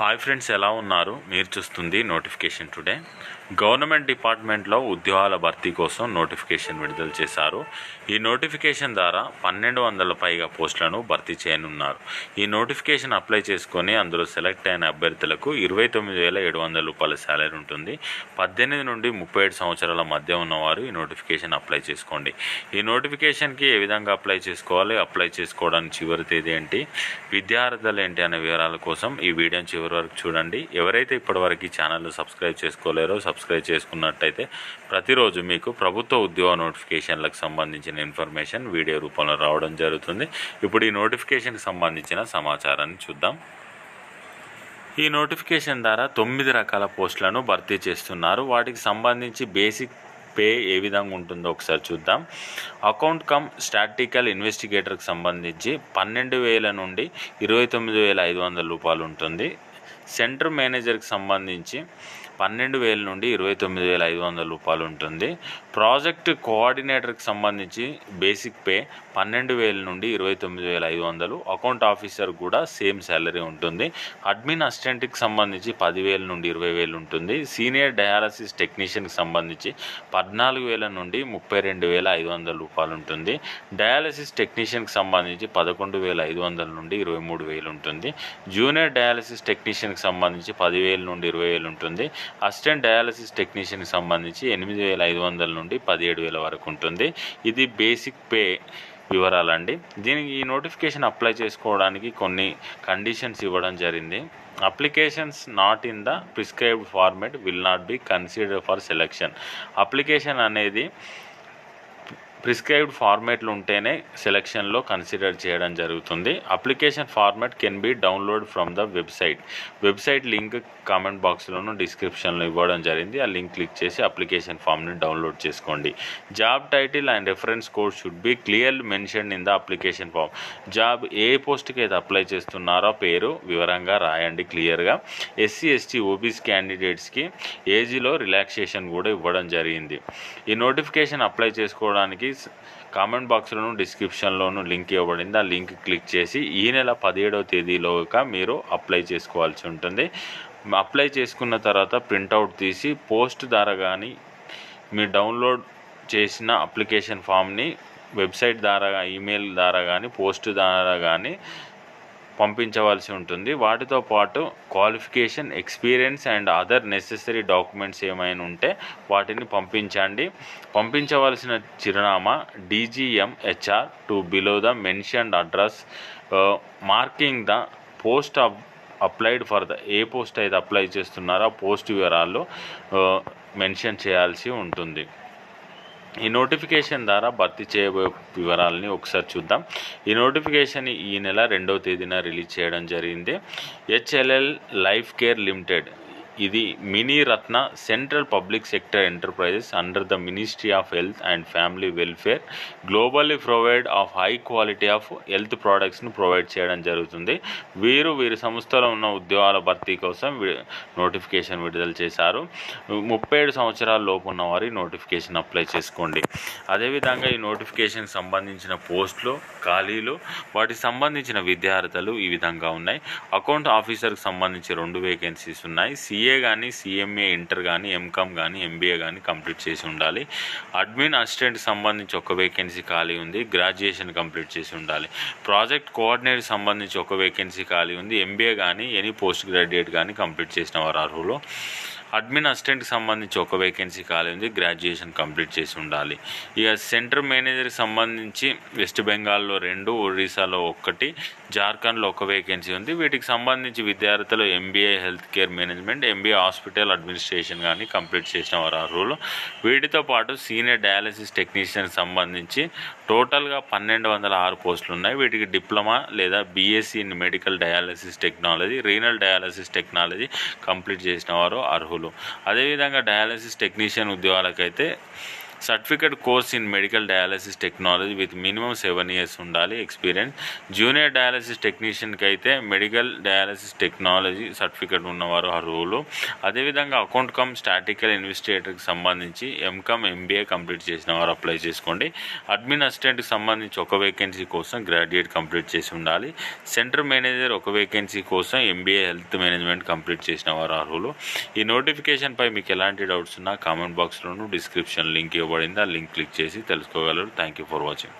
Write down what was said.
Hi friends ఎలా ఉన్నారు? మీరు చూస్తుంది నోటిఫికేషన్ టుడే గవర్నమెంట్ డిపార్ట్మెంట్లో ఉద్యోగాల భర్తీ కోసం నోటిఫికేషన్ విడుదల చేశారు. ఈ నోటిఫికేషన్ ద్వారా పన్నెండు వందల పైగా పోస్టులను భర్తీ చేయనున్నారు. ఈ నోటిఫికేషన్ అప్లై చేసుకొని అందులో సెలెక్ట్ అయిన అభ్యర్థులకు ఇరవై తొమ్మిది వేల ఏడు వందల రూపాయల శాలరీ ఉంటుంది. పద్దెనిమిది నుండి ముప్పై ఏడు సంవత్సరాల మధ్య ఉన్నవారు ఈ నోటిఫికేషన్ అప్లై చేసుకోండి. ఈ నోటిఫికేషన్కి ఏ విధంగా అప్లై చేసుకోవాలి? అప్లై చేసుకోవడానికి చివరి తేదీ ఏంటి? విద్యార్థులు ఏంటి అనే వివరాల కోసం ఈ వీడియోని చివరి వరకు చూడండి. ఎవరైతే ఇప్పటివరకు ఈ ఛానల్ సబ్స్క్రైబ్ చేసుకోలేరో సబ్స్క్రైబ్ చేసుకున్నట్టయితే ప్రతిరోజు మీకు ప్రభుత్వ ఉద్యోగ నోటిఫికేషన్లకు సంబంధించిన ఇన్ఫర్మేషన్ వీడియో రూపంలో రావడం జరుగుతుంది. ఇప్పుడు ఈ నోటిఫికేషన్కి సంబంధించిన సమాచారాన్ని చూద్దాం. ఈ నోటిఫికేషన్ ద్వారా తొమ్మిది రకాల పోస్టులను భర్తీ చేస్తున్నారు. వాటికి సంబంధించి బేసిక్ పే ఏ విధంగా ఉంటుందో ఒకసారి చూద్దాం. అకౌంట్ కమ్ స్టాటికల్ ఇన్వెస్టిగేటర్కి సంబంధించి పన్నెండు వేల నుండి ఇరవై తొమ్మిది వేల ఐదు వందల రూపాయలు ఉంటుంది. సెంటర్ మేనేజర్కి సంబంధించి పన్నెండు వేల నుండి ఇరవై తొమ్మిది వేల ఐదు వందల రూపాయలు ఉంటుంది. ప్రాజెక్ట్ కోఆర్డినేటర్కి సంబంధించి బేసిక్ పే పన్నెండు వేల నుండి ఇరవై తొమ్మిది వేల ఐదు వందలు. అకౌంట్ ఆఫీసర్ కూడా సేమ్ శాలరీ ఉంటుంది. అడ్మిన్ అసిస్టెంట్కి సంబంధించి పదివేల నుండి ఇరవై వేలు ఉంటుంది. సీనియర్ డయాలసిస్ టెక్నీషియన్కి సంబంధించి పద్నాలుగు వేల నుండి ముప్పై రెండు వేల ఐదు వందల రూపాయలు ఉంటుంది. డయాలసిస్ టెక్నీషియన్కి సంబంధించి పదకొండు వేల ఐదు వందల నుండి ఇరవై మూడు వేలు ఉంటుంది. జూనియర్ డయాలసిస్ టెక్నీషియన్కి సంబంధించి పదివేల నుండి ఇరవై వేలు ఉంటుంది. అసిస్టెంట్ డయాలసిస్ టెక్నీషియన్కి సంబంధించి ఎనిమిది వేల ఐదు వందల నుండి పదిహేడు వేల వరకు ఉంటుంది. ఇది బేసిక్ పే వివరాలండి. దీనికి ఈ నోటిఫికేషన్ అప్లై చేసుకోవడానికి కొన్ని కండిషన్స్ ఇవ్వడం జరిగింది. Applications not in the prescribed format will not be consider for selection. Application అనేది ప్రిస్క్రైబ్డ్ ఫార్మేట్లు ఉంటేనే సెలెక్షన్లో కన్సిడర్ చేయడం జరుగుతుంది. Application format can be download from the website. Website link comment బాక్స్లోనూ డిస్క్రిప్షన్లో ఇవ్వడం జరిగింది. ఆ లింక్ క్లిక్ చేసి అప్లికేషన్ ఫామ్ని డౌన్లోడ్ చేసుకోండి. Job title and reference code should be clear mention in the application form job ఏ పోస్ట్కి అయితే అప్లై చేస్తున్నారో పేరు వివరంగా రాయండి క్లియర్గా. ఎస్సీ ఎస్టీ ఓబీసీ క్యాండిడేట్స్కి ఏజీలో రిలాక్సేషన్ కూడా ఇవ్వడం జరిగింది. ఈ నోటిఫికేషన్ అప్లై చేసుకోవడానికి ప్లీజ్ కామెంట్ బాక్స్లోను డిస్క్రిప్షన్లోను లింక్ ఇవ్వబడింది. ఆ లింక్ క్లిక్ చేసి ఈ నెల పదిహేడవ తేదీలోగా మీరు అప్లై చేసుకోవాల్సి ఉంటుంది. అప్లై చేసుకున్న తర్వాత ప్రింటౌట్ తీసి పోస్ట్ ద్వారా కానీ మీరు డౌన్లోడ్ చేసిన అప్లికేషన్ ఫామ్ని వెబ్సైట్ ద్వారా ఈమెయిల్ ద్వారా కానీ పోస్ట్ ద్వారా కానీ పంపించవలసి ఉంటుంది. వాటితో పాటు qualification experience and other necessary documents ఏమైనా ఉంటే వాటిని పంపించండి. పంపించవలసిన చిరునామా DGM HR to below the mentioned address marking the post of applied for the A post అయితే అప్లై చేస్తున్నారో ఆ పోస్ట్ వివరాల్లో మెన్షన్ చేయాల్సి ఉంటుంది. ఈ నోటిఫికేషన్ ద్వారా భర్తీ చేయబోయే వివరాలని ఒకసారి చూద్దాం. ఈ నోటిఫికేషన్ ఈ నెల రెండవ తేదీన రిలీజ్ చేయడం జరిగింది. హెచ్ఎల్ఎల్ లైఫ్ కేర్ లిమిటెడ్ ఇది mini Ratna central public sector enterprises under the ministry of health and family welfare. Globally provide of high quality of health ప్రోడక్ట్స్ని provide చేయడం జరుగుతుంది. వీరు వీరి సంస్థలో ఉన్న ఉద్యోగాల భర్తీ కోసం నోటిఫికేషన్ విడుదల చేశారు. ముప్పై ఏడు సంవత్సరాల లోపు ఉన్న వారి నోటిఫికేషన్ అప్లై చేసుకోండి. అదేవిధంగా ఈ నోటిఫికేషన్ సంబంధించిన పోస్టులు ఖాళీలు వాటికి సంబంధించిన విద్యార్థులు ఈ విధంగా ఉన్నాయి. అకౌంట్ ఆఫీసర్కి సంబంధించి రెండు వేకెన్సీస్ ఉన్నాయి. సిఏ కానీ సిఎంఏ ఇంటర్ కానీ ఎంకామ్ కానీ ఎంబీఏ కానీ కంప్లీట్ చేసి ఉండాలి. అడ్మిన్ అసిస్టెంట్ సంబంధించి ఒక వేకెన్సీ ఖాళీ ఉంది. గ్రాడ్యుయేషన్ కంప్లీట్ చేసి ఉండాలి. ప్రాజెక్ట్ కోఆర్డినేటర్ సంబంధించి ఒక వేకెన్సీ ఖాళీ ఉంది. ఎంబీఏ కానీ ఎనీ పోస్ట్ గ్రాడ్యుయేట్ కానీ కంప్లీట్ చేసిన వారు అర్హులు. అడ్మిన్ అసిస్టెంట్కి సంబంధించి ఒక వేకెన్సీ ఖాళీ ఉంది గ్రాడ్యుయేషన్ కంప్లీట్ చేసి ఉండాలి. ఇక సెంటర్ మేనేజర్కి సంబంధించి వెస్ట్ బెంగాల్లో రెండు ఒడిశాలో ఒక్కటి జార్ఖండ్లో ఒక వేకెన్సీ ఉంది. వీటికి సంబంధించి విద్యార్థులు MBA health care management MBA hospital administration కానీ కంప్లీట్ చేసిన వారు అర్హులు వీటితో పాటు సీనియర్ డయాలసిస్ టెక్నీషియన్కి సంబంధించి టోటల్గా పన్నెండు వందల ఆరు పోస్టులు ఉన్నాయి. వీటికి డిప్లొమా లేదా BSc in medical dialysis technology renal dialysis technology complete చేసిన వారు అర్హులు అదేవిధంగా dialysis technician ఉద్యోగాలకైతే certificate course in medical dialysis technology with minimum seven years ఉండాలి ఎక్స్పీరియన్స్. జూనియర్ డయాలసిస్ టెక్నీషియన్కి అయితే మెడికల్ డయాలసిస్ టెక్నాలజీ సర్టిఫికేట్ ఉన్నవారు అర్హులు. అదేవిధంగా అకౌంట్ కమ్ స్టాటికల్ ఇన్వెస్టిగేటర్కి సంబంధించి ఎంకమ్ ఎంబీఏ కంప్లీట్ చేసిన వారు అప్లై చేసుకోండి. అడ్మిన్ అసిస్టెంట్కి సంబంధించి ఒక వేకెన్సీ కోసం గ్రాడ్యుయేట్ కంప్లీట్ చేసి ఉండాలి. సెంటర్ మేనేజర్ ఒక వేకెన్సీ కోసం ఎంబీఏ హెల్త్ మేనేజ్మెంట్ కంప్లీట్ చేసిన వారు అర్హులు. ఈ నోటిఫికేషన్పై మీకు ఎలాంటి డౌట్స్ ఉన్నా కామెంట్ బాక్స్లోను డిస్క్రిప్షన్ లింక్ ఇవ్వబడింది ఆ లింక్ క్లిక్ చేసి తెలుసుకోగలరు. Thank you for watching